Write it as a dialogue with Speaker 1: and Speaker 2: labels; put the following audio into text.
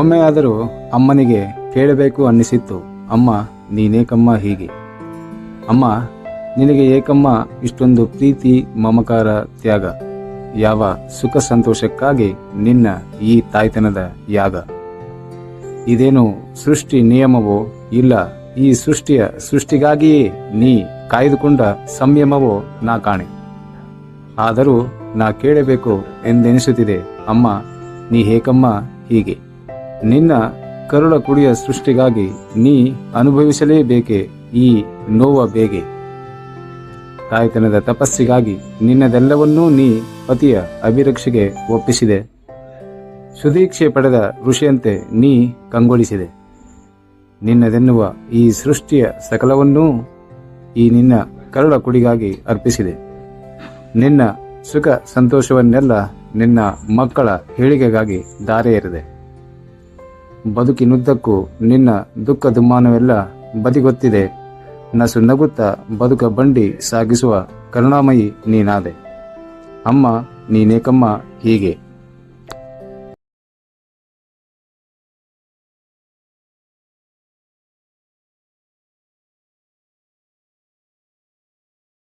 Speaker 1: ಒಮ್ಮೆಯಾದರೂ ಅಮ್ಮನಿಗೆ ಕೇಳಬೇಕು ಅನ್ನಿಸಿತ್ತು, ಅಮ್ಮ ನೀನೇಕಮ್ಮ ಹೀಗೆ. ಅಮ್ಮ, ನಿನಗೆ ಏಕಮ್ಮ ಇಷ್ಟೊಂದು ಪ್ರೀತಿ, ಮಮಕಾರ, ತ್ಯಾಗ. ಯಾವ ಸುಖ ಸಂತೋಷಕ್ಕಾಗಿ ನಿನ್ನ ಈ ತಾಯ್ತನದ ಯಾಗ? ಇದೇನು ಸೃಷ್ಟಿ ನಿಯಮವೋ ಇಲ್ಲ, ಈ ಸೃಷ್ಟಿಯ ಸೃಷ್ಟಿಗಾಗಿಯೇ ನೀ ಕಾಯ್ದುಕೊಂಡ ಸಂಯಮವೋ ನಾ ಕಾಣೆ. ಆದರೂ ನಾ ಕೇಳಬೇಕು ಎಂದೆನಿಸುತ್ತಿದೆ, ಅಮ್ಮ, ನೀ ಹೇಕಮ್ಮ ಹೀಗೆ. ನಿನ್ನ ಕರುಳ ಕುಡಿಯ ಸೃಷ್ಟಿಗಾಗಿ ನೀ ಅನುಭವಿಸಲೇಬೇಕೆ ಈ ನೋವ ಬೇಗೆ. ತಾಯ್ತನದ ತಪಸ್ಸಿಗಾಗಿ ನಿನ್ನದೆಲ್ಲವನ್ನೂ ನೀ ಪತಿಯ ಅಭಿರಕ್ಷೆಗೆ ಒಪ್ಪಿಸಿದೆ. ಸುದೀಕ್ಷೆ ಪಡೆದ ಋಷಿಯಂತೆ ನೀ ಕಂಗೊಳಿಸಿದೆ. ನಿನ್ನದೆನ್ನುವ ಈ ಸೃಷ್ಟಿಯ ಸಕಲವನ್ನೂ ಈ ನಿನ್ನ ಕರುಳ ಕುಡಿಗಾಗಿ ಅರ್ಪಿಸಿದೆ. ನಿನ್ನ ಸುಖ ಸಂತೋಷವನ್ನೆಲ್ಲ ನಿನ್ನ ಮಕ್ಕಳ ಹೇಳಿಕೆಗಾಗಿ ದಾರೆ ಎರೆದೆ ಬದುಕಿನುದ್ದಕ್ಕೂ ನಿನ್ನ ದುಃಖ ದುಮ್ಮಾನವೆಲ್ಲ ಬದಿಗೊತ್ತಿದೆ. ನಸು ನಗುತ್ತ ಬದುಕ ಬಂಡಿ ಸಾಗಿಸುವ ಕರುಣಾಮಯಿ ನೀನಾದೆ. ಅಮ್ಮ, ನೀನೇಕಮ್ಮ, ಹೀಗೆ.